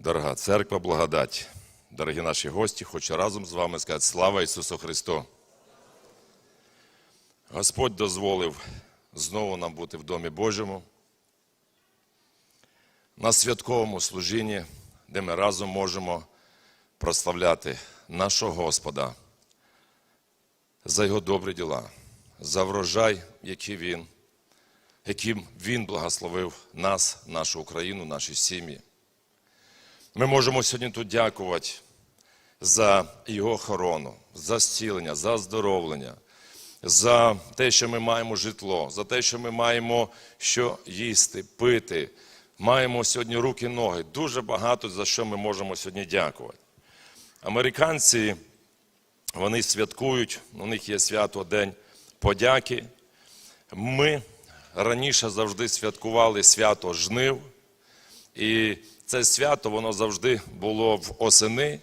Дорога церква, благодать, дорогі наші гості, хочу разом з вами сказати слава Ісусу Христу. Господь дозволив знову нам бути в Домі Божому, на святковому служінні, де ми разом можемо прославляти нашого Господа за Його добрі діла, за врожай, який Він, яким Він благословив нас, нашу Україну, наші сім'ї. Ми можемо сьогодні тут дякувати за його охорону, за зцілення, за оздоровлення, за те, що ми маємо житло, за те, що ми маємо що їсти, пити, маємо сьогодні руки, ноги. Дуже багато за що ми можемо сьогодні дякувати. Американці, вони святкують, у них є свято День подяки. Ми раніше завжди святкували свято жнив. І це свято воно завжди було в осени.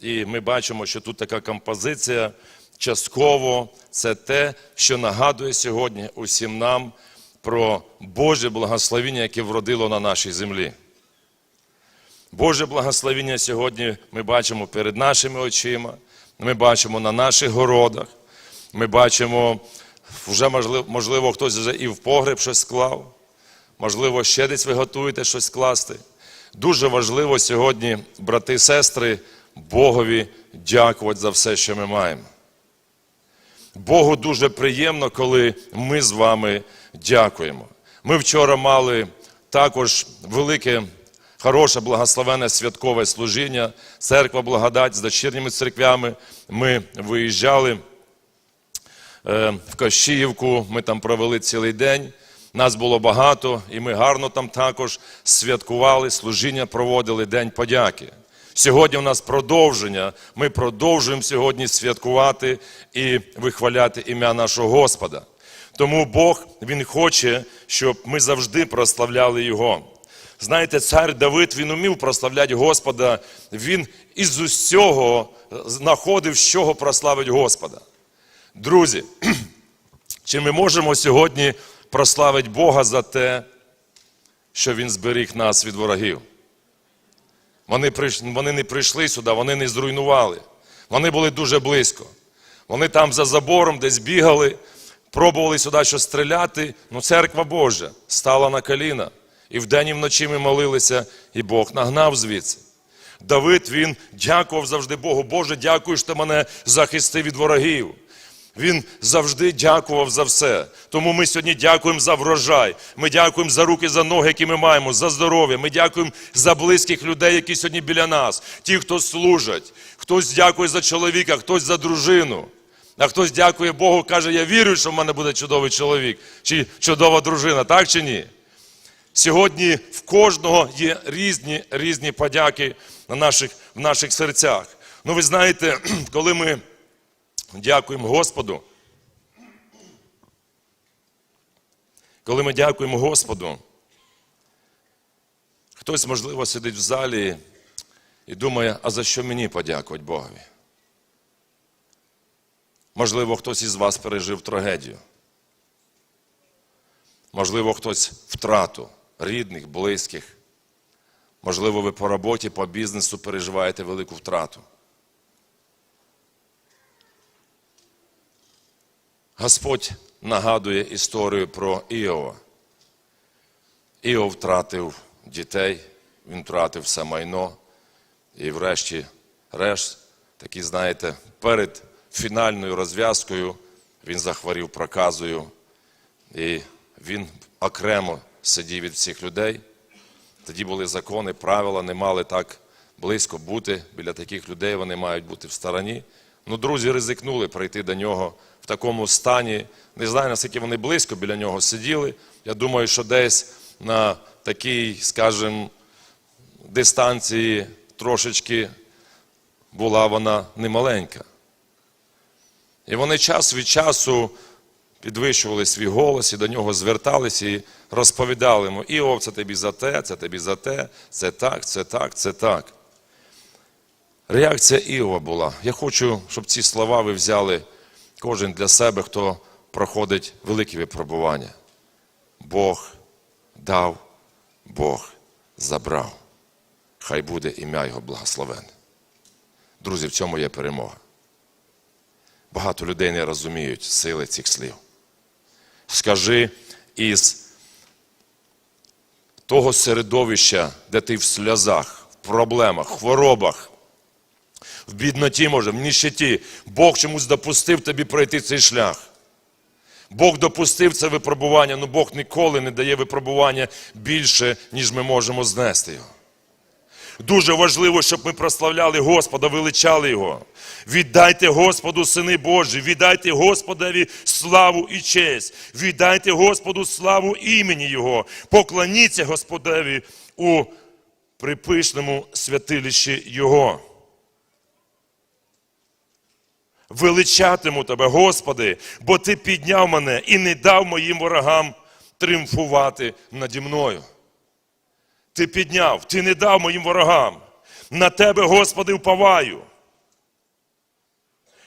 І ми бачимо, що тут така композиція. Частково це те, що нагадує сьогодні усім нам про Боже благословіння, яке вродило на нашій землі. Боже благословіння сьогодні ми бачимо перед нашими очима, ми бачимо на наших городах, ми бачимо, вже можливо, можливо хтось вже і в погреб щось склав. Можливо, ще десь ви готуєте щось класти. Дуже важливо сьогодні, брати і сестри, Богові дякувати за все, що ми маємо. Богу дуже приємно, коли ми з вами дякуємо. Ми вчора мали також велике, хороше, благословенне святкове служіння, церква благодать з дочірніми церквями. Ми виїжджали е, в Кащіївку, ми там провели цілий день. Нас було багато, і ми гарно там також святкували, служіння проводили День подяки. Сьогодні у нас продовження. Ми продовжуємо сьогодні святкувати і вихваляти ім'я нашого Господа. Тому Бог Він хоче, щоб ми завжди прославляли Його. Знаєте, цар Давид він умів прославляти Господа, він із усього знаходив, з чого прославить Господа. Друзі, чи ми можемо сьогодні прославити Бога за те, що Він зберіг нас від ворогів? Вони, вони не прийшли сюди, вони не зруйнували. Вони були дуже близько. Вони там за забором десь бігали, пробували сюди щось стріляти. Ну, церква Божа стала на коліна. І вдень і вночі ми молилися, і Бог нагнав звідси. Давид він дякував завжди Богу. Боже, дякую, що ти мене захистив від ворогів. Він завжди дякував за все. Тому ми сьогодні дякуємо за врожай. Ми дякуємо за руки, за ноги, які ми маємо, за здоров'я. Ми дякуємо за близьких людей, які сьогодні біля нас, ті, хто служать. Хтось дякує за чоловіка, хтось за дружину. А хтось дякує Богу, каже, я вірю, що в мене буде чудовий чоловік чи чудова дружина, так чи ні? Сьогодні в кожного є різні різні подяки на наших, в наших серцях. Ну, ви знаєте, коли ми дякуємо Господу, коли ми дякуємо Господу, хтось, можливо, сидить в залі і думає, а за що мені подякувати Богові? Можливо, хтось із вас пережив трагедію. Можливо, хтось втрату рідних, близьких. Можливо, ви по роботі, по бізнесу переживаєте велику втрату. Господь нагадує історію про Іова. Іов втратив дітей, він втратив все майно. І врешті, решт, такі, знаєте, перед фінальною розв'язкою він захворів проказою. І він окремо сидів від всіх людей. Тоді були закони, правила, не мали так близько бути біля таких людей, вони мають бути в стороні. Ну, друзі ризикнули прийти до нього такому стані. Не знаю, наскільки вони близько біля нього сиділи. Я думаю, що десь на такій, скажімо, дистанції трошечки була вона немаленька. І вони час від часу підвищували свій голос і до нього зверталися і розповідали йому, Іов, це тобі за те, це тобі за те, це так, це так, це так. Реакція Іова була. Я хочу, щоб ці слова ви взяли кожен для себе, хто проходить великі випробування. Бог дав, Бог забрав. хай буде ім'я Його благословенне. Друзі, в цьому є перемога. Багато людей не розуміють сили цих слів. Скажи із того середовища, де ти в сльозах, в проблемах, хворобах, в бідноті, може, в ніщеті, Бог чомусь допустив тобі пройти цей шлях. Бог допустив це випробування, але Бог ніколи не дає випробування більше, ніж ми можемо знести його. Дуже важливо, щоб ми прославляли Господа, величали Його. Віддайте Господу, сини Божі, віддайте Господові славу і честь, віддайте Господу славу імені Його, поклоніться Господеві у припишному святилищі Його. Величатиму тебе, Господи, бо Ти підняв мене і не дав моїм ворогам тріумфувати наді мною. Ти підняв, ти не дав моїм ворогам. На тебе, Господи, впаваю.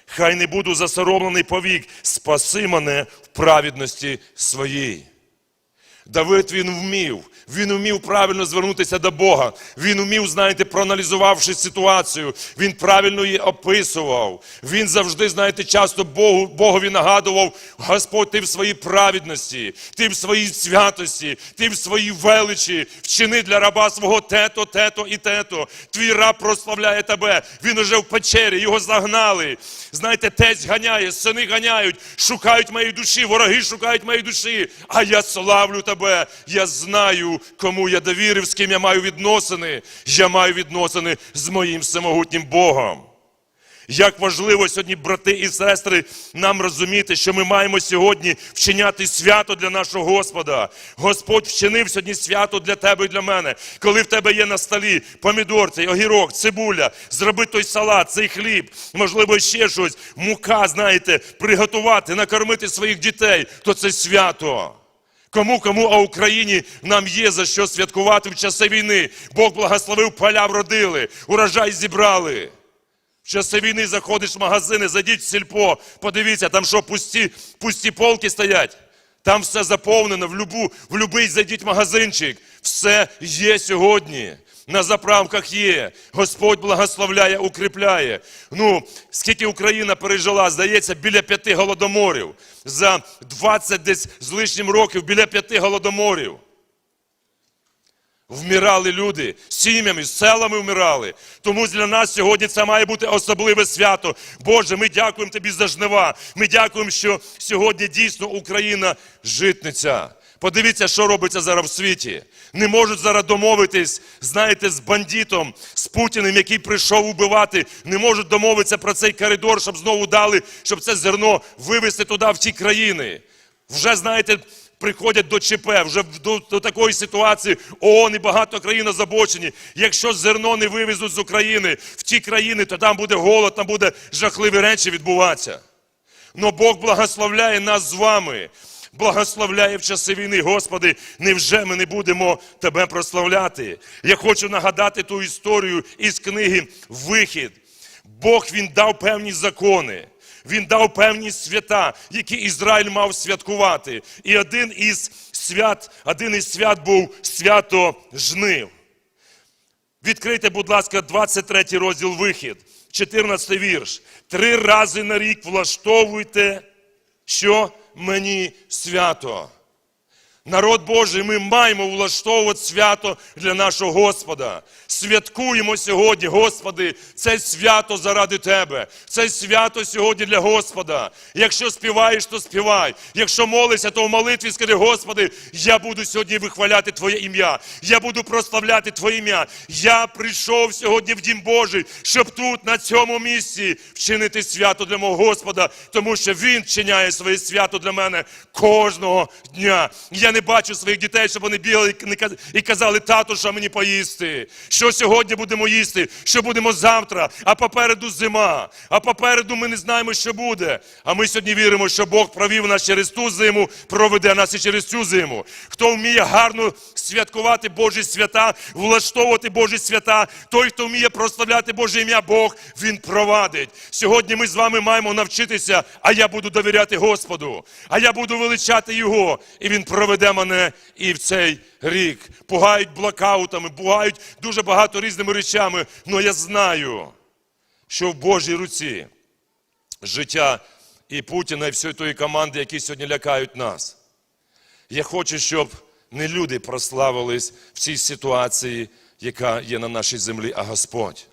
Хай не буду засоромлений повік, спаси мене в праведності своїй. Давид він вмів, він вмів правильно звернутися до Бога. Він вмів, знаєте, проаналізувавши ситуацію, він правильно її описував. Він завжди, знаєте, часто Богу, Богові нагадував: Господь, ти в своїй праведності, ти в своїй святості, ти в своїй величі, вчини для раба свого тето, тето і тето. Твій раб прославляє тебе. Він уже в печері, його загнали. Знаєте, тесть ганяє, сини ганяють, шукають моєї душі, вороги шукають моєї душі. А я славлю тебе. Я знаю, кому я довірив, з ким я маю відносини. Я маю відносини з моїм всемогутнім Богом. Як важливо сьогодні, брати і сестри, нам розуміти, що ми маємо сьогодні вчиняти свято для нашого Господа. Господь вчинив сьогодні свято для тебе і для мене. Коли в тебе є на столі помідор, цей огірок, цибуля, зроби той салат, цей хліб, можливо, ще щось, мука, знаєте, приготувати, накормити своїх дітей, то це свято. Кому, кому, а Україні нам є за що святкувати в часи війни. Бог благословив, поля вродили, урожай зібрали. В часи війни заходиш в магазини, зайдіть в сільпо, подивіться, там що, пусті, пусті полки стоять. Там все заповнено, в, любу, в любий зайдіть магазинчик. Все є сьогодні. На заправках є. Господь благословляє, укріпляє. Ну, скільки Україна пережила, здається, біля п'яти голодоморів. За 20 десь з лишнім років біля п'яти голодоморів. Вмирали люди сім'ями, селами вмирали. Тому для нас сьогодні це має бути особливе свято. Боже, ми дякуємо Тобі за жнива. Ми дякуємо, що сьогодні дійсно Україна житниця. Подивіться, що робиться зараз в світі. Не можуть зараз домовитись, знаєте, з бандитом, з Путіним, який прийшов убивати. Не можуть домовитися про цей коридор, щоб знову дали, щоб це зерно вивезти туди, в ті країни. Вже, знаєте, приходять до ЧП, вже до, до такої ситуації ООН і багато країн озабочені. Якщо зерно не вивезуть з України в ті країни, то там буде голод, там буде жахливі речі відбуватися. Но Бог благословляє нас з вами. Благословляє в часи війни, Господи, невже ми не будемо Тебе прославляти? Я хочу нагадати ту історію із книги Вихід. Бог він дав певні закони. Він дав певні свята, які Ізраїль мав святкувати. І один із свят, один із свят був свято жнив. Відкрийте, будь ласка, 23 розділ вихід, 14 вірш. Три рази на рік влаштовуйте, що мені свято. Народ Божий, ми маємо влаштовувати свято для нашого Господа. Святкуємо сьогодні, Господи, це свято заради Тебе. Це свято сьогодні для Господа. Якщо співаєш, то співай. Якщо молишся, то в молитві скажи, Господи, я буду сьогодні вихваляти Твоє ім'я. Я буду прославляти Твоє ім'я. Я прийшов сьогодні в Дім Божий, щоб тут, на цьому місці, вчинити свято для мого Господа, тому що Він вчиняє своє свято для мене кожного дня. Я не бачу своїх дітей, щоб вони бігали і казали, тату, що мені поїсти. Що сьогодні будемо їсти, що будемо завтра, а попереду зима, а попереду ми не знаємо, що буде. А ми сьогодні віримо, що Бог провів нас через ту зиму, проведе нас і через цю зиму. Хто вміє гарно святкувати Божі свята, влаштовувати Божі свята, той, хто вміє прославляти Боже ім'я, Бог, він провадить. Сьогодні ми з вами маємо навчитися, а я буду довіряти Господу, а я буду величати Його, і Він проведе проведе мене і в цей рік. Пугають блокаутами, пугають дуже багато різними речами. Але я знаю, що в Божій руці життя і Путіна, і всієї тої команди, які сьогодні лякають нас. Я хочу, щоб не люди прославились в цій ситуації, яка є на нашій землі, а Господь.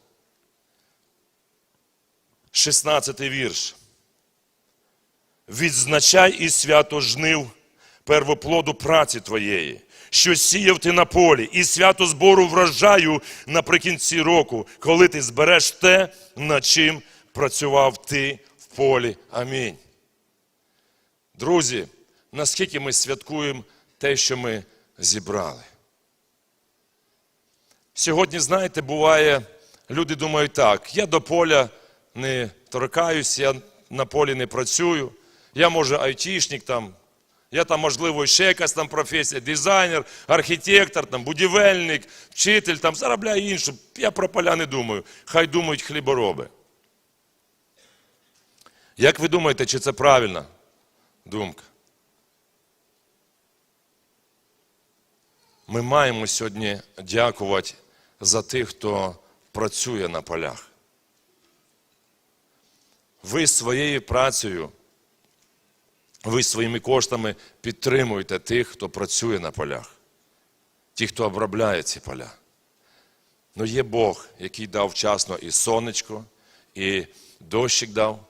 16 вірш. Відзначай і свято жнив первоплоду праці твоєї, що сіяв ти на полі, і свято збору врожаю наприкінці року, коли ти збереш те, над чим працював ти в полі. Амінь. Друзі, наскільки ми святкуємо те, що ми зібрали? Сьогодні, знаєте, буває, люди думають так, я до поля не торкаюсь, я на полі не працюю, я, може, айтішник там, я там, можливо, ще якась там професія, дизайнер, архітектор, там, будівельник, вчитель, там, заробляю іншу. Я про поля не думаю. Хай думають хлібороби. Як ви думаєте, чи це правильна думка? Ми маємо сьогодні дякувати за тих, хто працює на полях. Ви своєю працею, ви своїми коштами підтримуєте тих, хто працює на полях, ті, хто обробляє ці поля. Ну є Бог, який дав вчасно і сонечко, і дощик дав,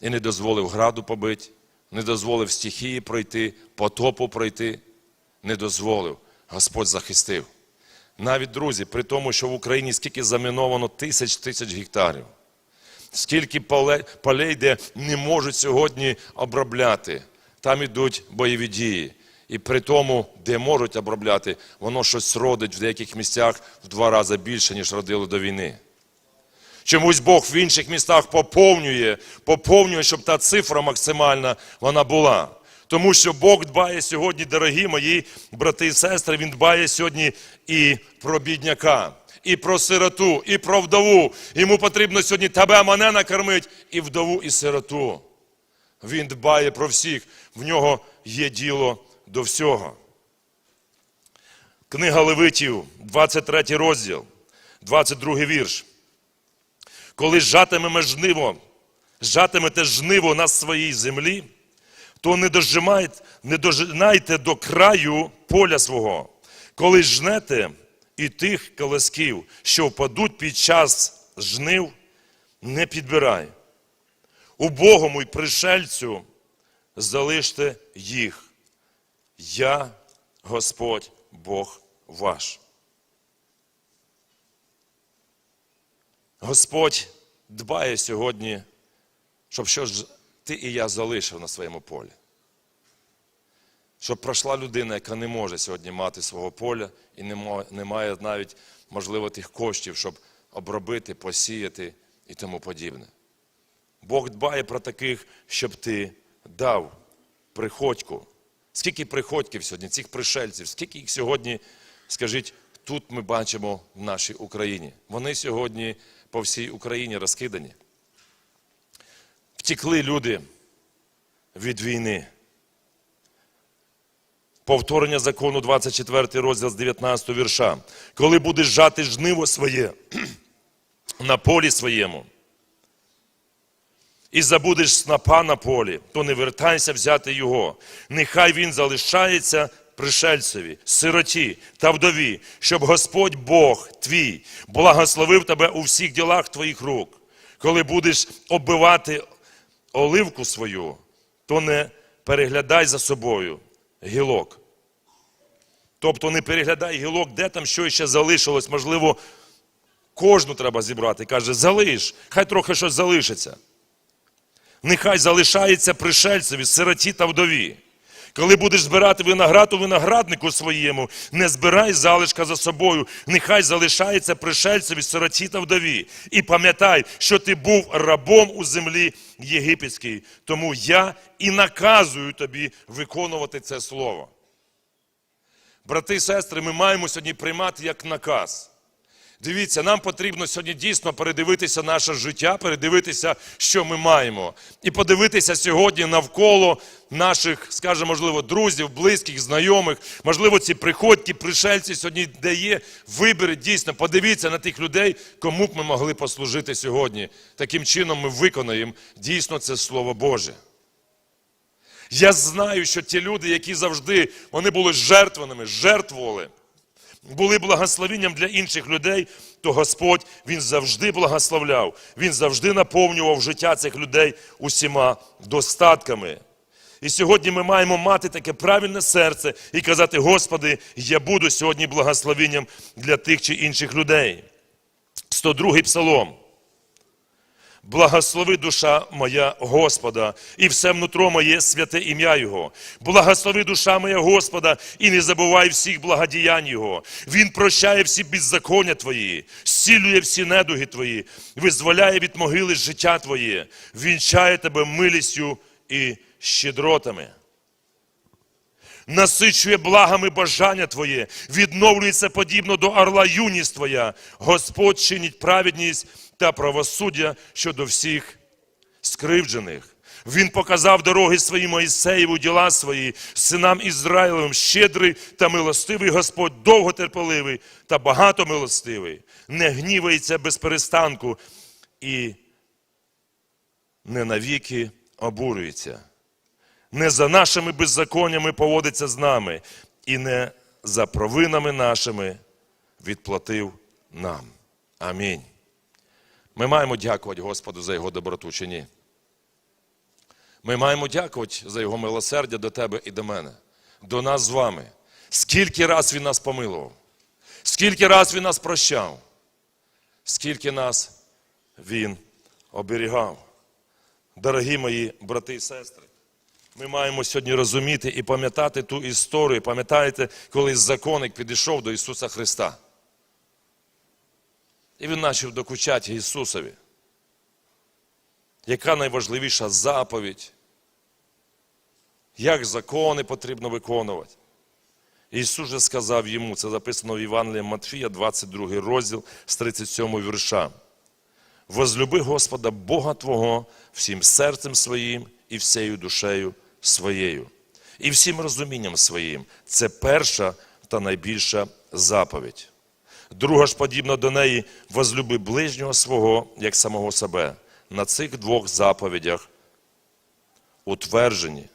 і не дозволив граду побити, не дозволив стихії пройти, потопу пройти, не дозволив. Господь захистив. Навіть друзі, при тому, що в Україні скільки заміновано тисяч тисяч гектарів, скільки поле- полей, де не можуть сьогодні обробляти, там ідуть бойові дії. І при тому, де можуть обробляти, воно щось родить в деяких місцях в два рази більше, ніж родили до війни. Чомусь Бог в інших містах поповнює, поповнює, щоб та цифра максимальна вона була. Тому що Бог дбає сьогодні, дорогі мої брати і сестри, Він дбає сьогодні і про бідняка, і про сироту, і про вдову. Йому потрібно сьогодні тебе, мене накормити, і вдову, і сироту. Він дбає про всіх, в нього є діло до всього. Книга Левитів, 23 розділ, 22 вірш. Коли жатимемо жниво, жатимете жниво на своїй землі, то не дожимайте, не дожинайте до краю поля свого. Коли жнете і тих колосків, що впадуть під час жнив, не підбирай. Убогому й пришельцю залиште їх. Я Господь Бог ваш. Господь дбає сьогодні, щоб що ж ти і я залишив на своєму полі. Щоб пройшла людина, яка не може сьогодні мати свого поля і не має навіть, можливо, тих коштів, щоб обробити, посіяти і тому подібне. Бог дбає про таких, щоб ти дав приходьку. Скільки приходьків сьогодні, цих пришельців, скільки їх сьогодні, скажіть, тут ми бачимо в нашій Україні. Вони сьогодні по всій Україні розкидані. Втекли люди від війни. Повторення закону 24 розділ з 19 вірша. Коли будеш жати жниво своє на полі своєму, і забудеш снапа на полі, то не вертайся взяти його. Нехай він залишається пришельцеві, сироті та вдові, щоб Господь Бог твій благословив тебе у всіх ділах твоїх рук. Коли будеш оббивати оливку свою, то не переглядай за собою гілок. Тобто не переглядай гілок, де там що ще залишилось, можливо, кожну треба зібрати. Каже, залиш, хай трохи щось залишиться. Нехай залишається пришельцеві, сироті та вдові. Коли будеш збирати виноград у винограднику своєму, не збирай залишка за собою, нехай залишається пришельцеві, сироті та вдові. І пам'ятай, що ти був рабом у землі єгипетській. Тому я і наказую тобі виконувати це слово. Брати і сестри, ми маємо сьогодні приймати як наказ. Дивіться, нам потрібно сьогодні дійсно передивитися наше життя, передивитися, що ми маємо, і подивитися сьогодні навколо наших, скажімо, можливо, друзів, близьких, знайомих, можливо, ці приходьки, пришельці сьогодні, де є дійсно, подивіться на тих людей, кому б ми могли послужити сьогодні. Таким чином ми виконаємо дійсно це Слово Боже. Я знаю, що ті люди, які завжди вони були жертвеними, жертвували, були благословенням для інших людей, то Господь Він завжди благословляв, Він завжди наповнював життя цих людей усіма достатками. І сьогодні ми маємо мати таке правильне серце і казати, Господи, я буду сьогодні благословенням для тих чи інших людей. 102 псалом. Благослови душа моя Господа, і все внутро моє святе ім'я Його. Благослови душа моя Господа, і не забувай всіх благодіянь Його. Він прощає всі беззаконня Твої, зцілює всі недуги Твої, визволяє від могили життя Твоє, вінчає тебе милістю і щедротами. Насичує благами бажання Твоє, відновлюється подібно до орла юність Твоя. Господь чинить праведність та правосуддя щодо всіх скривджених. Він показав дороги свої Моїсеєву, діла свої, синам Ізраїлевим, щедрий та милостивий Господь, довготерпеливий та багатомилостивий, не гнівається без перестанку і не навіки обурюється не за нашими беззаконнями поводиться з нами, і не за провинами нашими відплатив нам. Амінь. Ми маємо дякувати Господу за Його доброту чи ні? Ми маємо дякувати за Його милосердя до тебе і до мене, до нас з вами. Скільки раз Він нас помилував, скільки раз Він нас прощав, скільки нас Він оберігав. Дорогі мої брати і сестри, ми маємо сьогодні розуміти і пам'ятати ту історію. Пам'ятаєте, коли законник підійшов до Ісуса Христа. І він почав докучати Ісусові. Яка найважливіша заповідь? Як закони потрібно виконувати? Ісус же сказав йому, це записано в Євангелії Матфія, 22 розділ з 37 вірша. Возлюби Господа Бога Твого всім серцем своїм і всею душею своєю, і всім розумінням своїм. Це перша та найбільша заповідь. Друга ж, подібно до неї, возлюби ближнього свого, як самого себе. На цих двох заповідях утверджені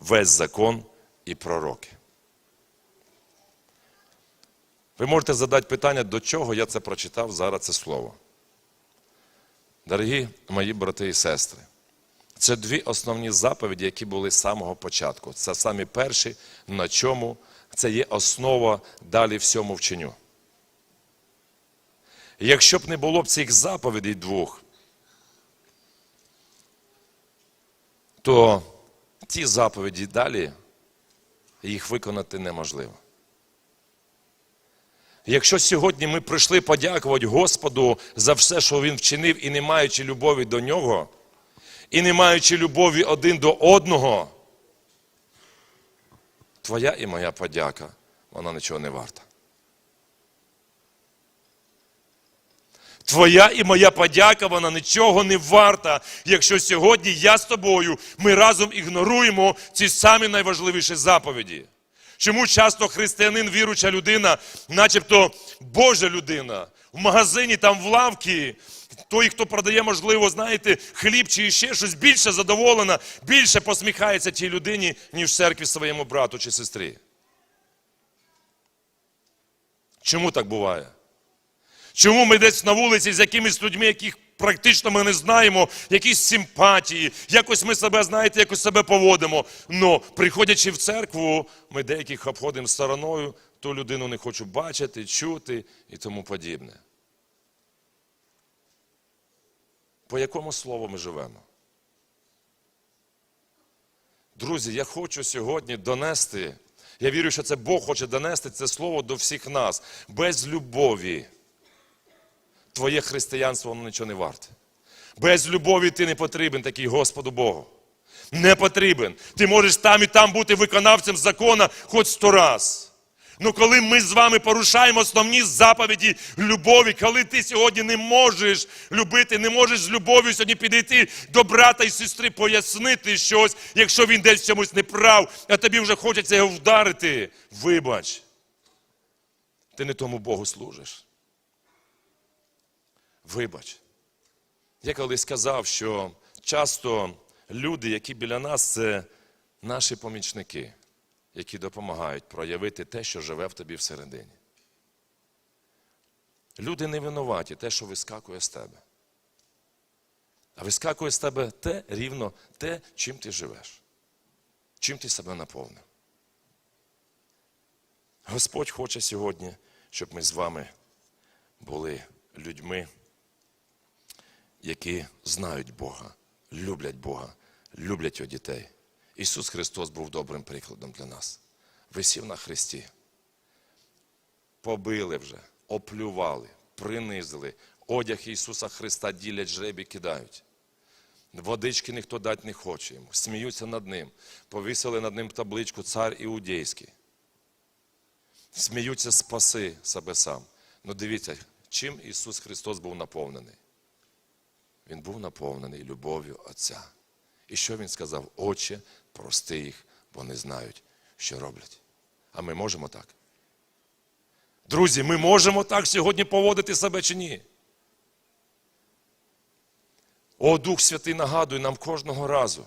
весь закон і пророки. Ви можете задати питання, до чого я це прочитав зараз це слово. Дорогі мої брати і сестри, це дві основні заповіді, які були з самого початку. Це самі перші, на чому це є основа далі всьому вченню. Якщо б не було б цих заповідей двох, то ті заповіді далі їх виконати неможливо. Якщо сьогодні ми прийшли подякувати Господу за все, що Він вчинив, і не маючи любові до нього, і не маючи любові один до одного, твоя і моя подяка, вона нічого не варта. Твоя і моя подяка, вона нічого не варта, якщо сьогодні я з тобою, ми разом ігноруємо ці самі найважливіші заповіді. Чому часто християнин, віруча людина, начебто Божа людина, в магазині, там в лавці, той, хто продає, можливо, знаєте, хліб чи ще щось, більше задоволена, більше посміхається тій людині, ніж в церкві своєму брату чи сестрі. Чому так буває? Чому ми десь на вулиці з якимись людьми, яких практично ми не знаємо, якісь симпатії, якось ми себе, знаєте, якось себе поводимо. Но приходячи в церкву, ми деяких обходимо стороною, ту людину не хочу бачити, чути і тому подібне. По якому слову ми живемо? Друзі, я хочу сьогодні донести, я вірю, що це Бог хоче донести це слово до всіх нас без любові твоє християнство воно нічого не варте. Без любові ти не потрібен такий Господу Богу. Не потрібен. Ти можеш там і там бути виконавцем закона хоч сто раз. Ну, коли ми з вами порушаємо основні заповіді любові, коли ти сьогодні не можеш любити, не можеш з любов'ю сьогодні підійти до брата і сестри, пояснити щось, якщо він десь чомусь не прав, а тобі вже хочеться його вдарити. Вибач, ти не тому Богу служиш. Вибач. Я колись сказав, що часто люди, які біля нас, це наші помічники, які допомагають проявити те, що живе в тобі всередині. Люди не винуваті те, що вискакує з тебе. А вискакує з тебе те рівно те, чим ти живеш, чим ти себе наповнив. Господь хоче сьогодні, щоб ми з вами були людьми, які знають Бога, люблять Бога, люблять його дітей. Ісус Христос був добрим прикладом для нас. Висів на хресті. Побили вже, оплювали, принизили. Одяг Ісуса Христа ділять жребі, кидають. Водички ніхто дати не хоче йому. Сміються над ним. Повісили над ним табличку Цар Іудейський. Сміються спаси себе сам. Ну дивіться, чим Ісус Христос був наповнений. Він був наповнений любов'ю Отця. І що Він сказав? Отче, прости їх, бо не знають, що роблять. А ми можемо так? Друзі, ми можемо так сьогодні поводити себе чи ні? О, Дух Святий нагадує нам кожного разу,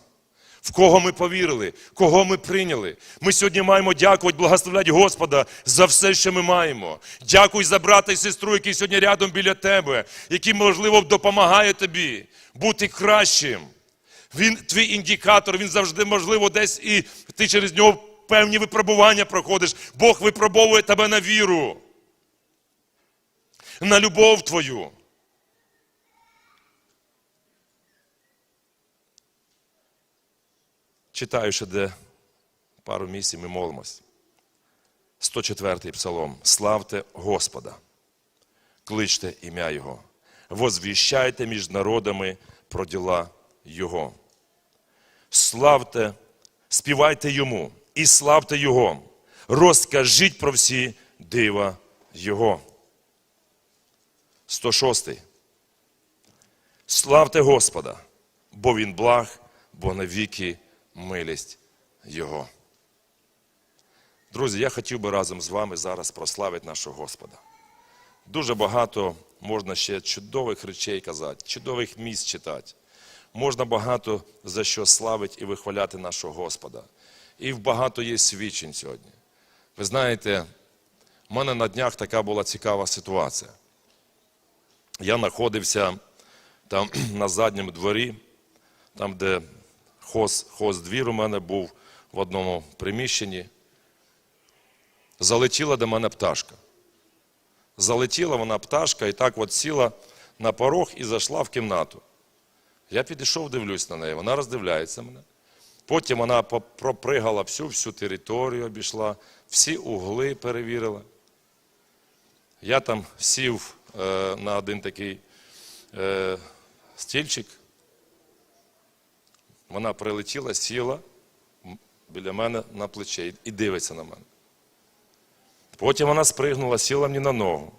в кого ми повірили, кого ми прийняли. Ми сьогодні маємо дякувати, благословляти Господа за все, що ми маємо. Дякуй за брата і сестру, які сьогодні рядом біля тебе, які, можливо, допомагає тобі бути кращим. Він твій індикатор, він завжди, можливо, десь і ти через нього певні випробування проходиш. Бог випробовує тебе на віру, на любов твою. Читаю ще де пару місць, ми молимось. 104-й псалом. Славте Господа, кличте ім'я Його, возвіщайте між народами про діла Його. Славте, співайте Йому і славте Його, розкажіть про всі дива Його. 106. Славте Господа, бо Він благ, бо навіки милість Його. Друзі, я хотів би разом з вами зараз прославити нашого Господа. Дуже багато можна ще чудових речей казати, чудових місць читати. Можна багато за що славити і вихваляти нашого Господа. І багато є свідчень сьогодні. Ви знаєте, в мене на днях така була цікава ситуація. Я знаходився там на задньому дворі, там, де хоз, хоз-двір у мене був в одному приміщенні. Залетіла до мене пташка. Залетіла вона пташка і так от сіла на порог і зайшла в кімнату. Я підійшов, дивлюсь на неї, вона роздивляється мене. Потім вона пропригала всю всю територію, обійшла, всі угли перевірила. Я там сів е, на один такий е, стільчик. Вона прилетіла, сіла біля мене на плече і дивиться на мене. Потім вона спригнула, сіла мені на ногу.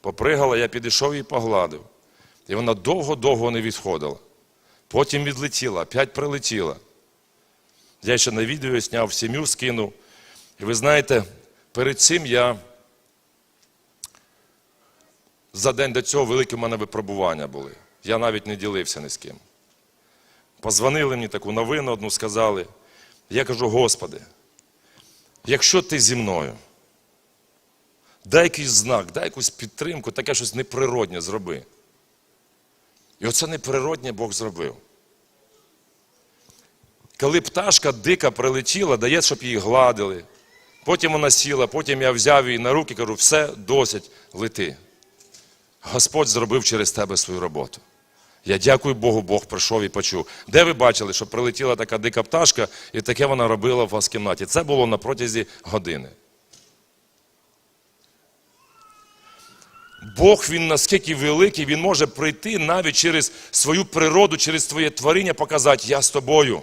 Попригала, я підійшов і погладив. І вона довго-довго не відходила. Потім відлетіла, опять прилетіла. Я ще на відео зняв, сім'ю скинув. І ви знаєте, перед цим я за день до цього великі в мене випробування були. Я навіть не ділився ні з ким. Позвонили мені таку новину одну, сказали. Я кажу, Господи, якщо ти зі мною, дай якийсь знак, дай якусь підтримку, таке щось неприродне зроби. І оце неприродне Бог зробив. Коли пташка дика прилетіла, дає, щоб її гладили. Потім вона сіла, потім я взяв її на руки кажу, все, досить, лети. Господь зробив через тебе свою роботу. Я дякую Богу, Бог прийшов і почув. Де ви бачили, що прилетіла така дика пташка, і таке вона робила в вас в кімнаті? Це було на протязі години. Бог він наскільки великий, він може прийти навіть через свою природу, через твоє творіння, показати Я з тобою.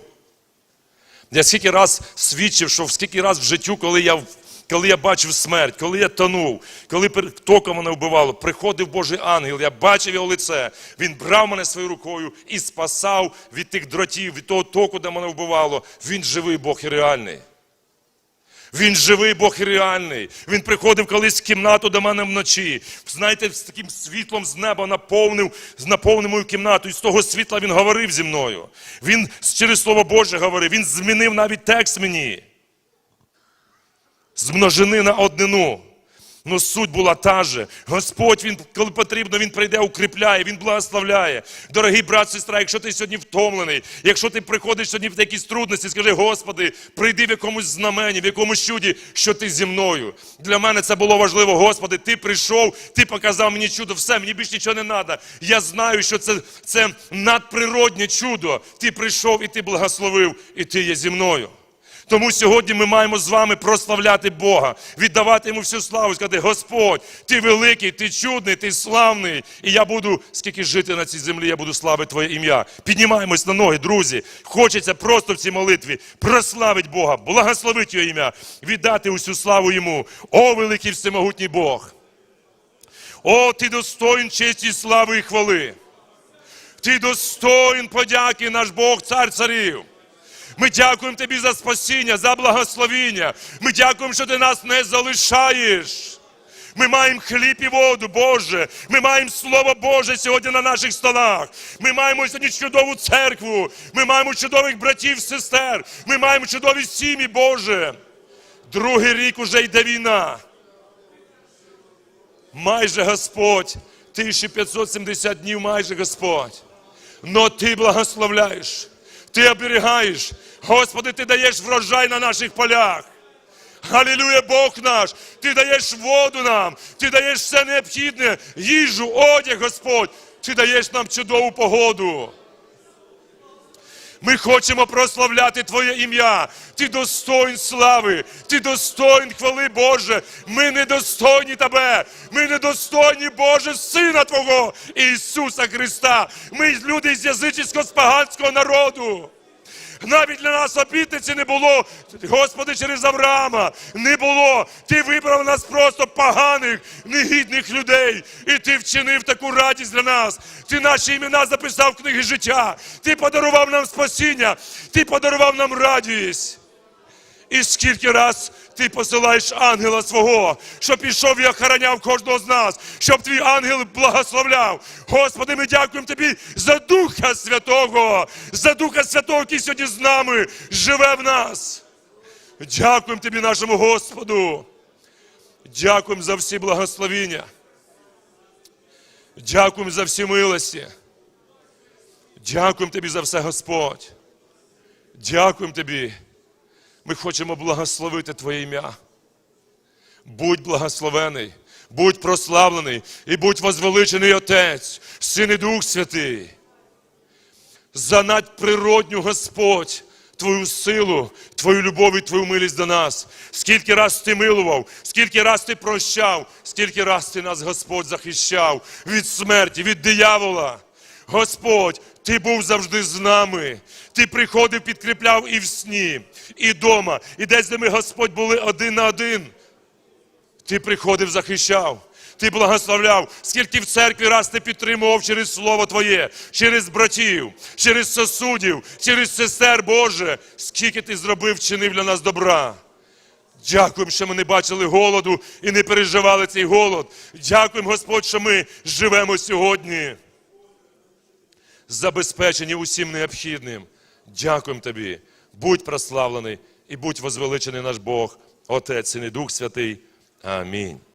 Я скільки раз свідчив, що скільки раз в життю, коли я коли я бачив смерть, коли я тонув, коли током мене вбивало, приходив Божий ангел, я бачив його лице. Він брав мене своєю рукою і спасав від тих дротів, від того току, де мене вбивало. Він живий Бог і реальний. Він живий Бог і реальний. Він приходив колись в кімнату до мене вночі. Знаєте, з таким світлом з неба наповнив, наповнив мою кімнату. І з того світла він говорив зі мною. Він через Слово Боже говорив. Він змінив навіть текст мені. З множини на однину. Ну, суть була та же. Господь, він, коли потрібно, Він прийде, укріпляє, Він благословляє. Дорогий брат, сестра, якщо ти сьогодні втомлений, якщо ти приходиш сьогодні в якісь трудності, скажи, Господи, прийди в якомусь знамені, в якомусь чуді, що ти зі мною. Для мене це було важливо, Господи, ти прийшов, ти показав мені чудо, все, мені більше нічого не треба. Я знаю, що це, це надприроднє чудо. Ти прийшов і ти благословив, і ти є зі мною. Тому сьогодні ми маємо з вами прославляти Бога, віддавати йому всю славу, сказати, Господь, ти великий, ти чудний, ти славний. І я буду, скільки жити на цій землі, я буду славити Твоє ім'я. Піднімаємось на ноги, друзі. Хочеться просто в цій молитві прославити Бога, благословити Його ім'я, віддати усю славу йому. О, великий всемогутній Бог! О, ти достоїн честі слави і хвали. Ти достоїн подяки, наш Бог, цар царів. Ми дякуємо тобі за спасіння, за благословіння. Ми дякуємо, що ти нас не залишаєш. Ми маємо хліб і воду, Боже. Ми маємо Слово Боже сьогодні на наших столах. Ми маємо сьогодні чудову церкву. Ми маємо чудових братів, сестер. Ми маємо чудові сім'ї, Боже. Другий рік уже йде війна. Майже Господь. 1570 днів майже Господь. Но ти благословляєш, ти оберігаєш. Господи, ти даєш врожай на наших полях. Халілюя Бог наш, ти даєш воду нам, ти даєш все необхідне, їжу, одяг, Господь, ти даєш нам чудову погоду. Ми хочемо прославляти Твоє ім'я. Ти достоїн слави, ти достоїн хвали Боже. Ми недостойні Тебе. Ми недостойні, Боже, Сина Твого Ісуса Христа. Ми люди з язичського спаганського народу. Навіть для нас обітниці не було, Господи, через Авраама не було. Ти вибрав нас просто поганих, негідних людей. І ти вчинив таку радість для нас. Ти наші імена записав в книги життя. Ти подарував нам спасіння, ти подарував нам радість. І скільки раз ти посилаєш ангела свого, щоб пішов і охороняв кожного з нас, щоб твій ангел благословляв. Господи, ми дякуємо тобі за Духа Святого, за Духа Святого, який сьогодні з нами живе в нас. Дякуємо тобі, нашому Господу. Дякуємо за всі благословіння. Дякуємо за всі милості. Дякуємо тобі за все, Господь. Дякуємо тобі. Ми хочемо благословити Твоє ім'я. Будь благословений, будь прославлений і будь возвеличений Отець, Син і Дух Святий. За надприродню Господь, Твою силу, Твою любов і Твою милість до нас. Скільки раз Ти милував, скільки раз Ти прощав, скільки раз Ти нас, Господь, захищав від смерті, від диявола. Господь, Ти був завжди з нами. Ти приходив, підкріпляв і в сні, і вдома, і десь, де ми, Господь, були один на один. Ти приходив, захищав. Ти благословляв, скільки в церкві раз ти підтримував через Слово Твоє, через братів, через сосудів, через сестер Боже, скільки ти зробив, чинив для нас добра. Дякуємо, що ми не бачили голоду і не переживали цей голод. Дякуємо, Господь, що ми живемо сьогодні. Забезпечені усім необхідним. Дякуємо Тобі. Будь прославлений і будь возвеличений наш Бог, Отець і Дух Святий. Амінь.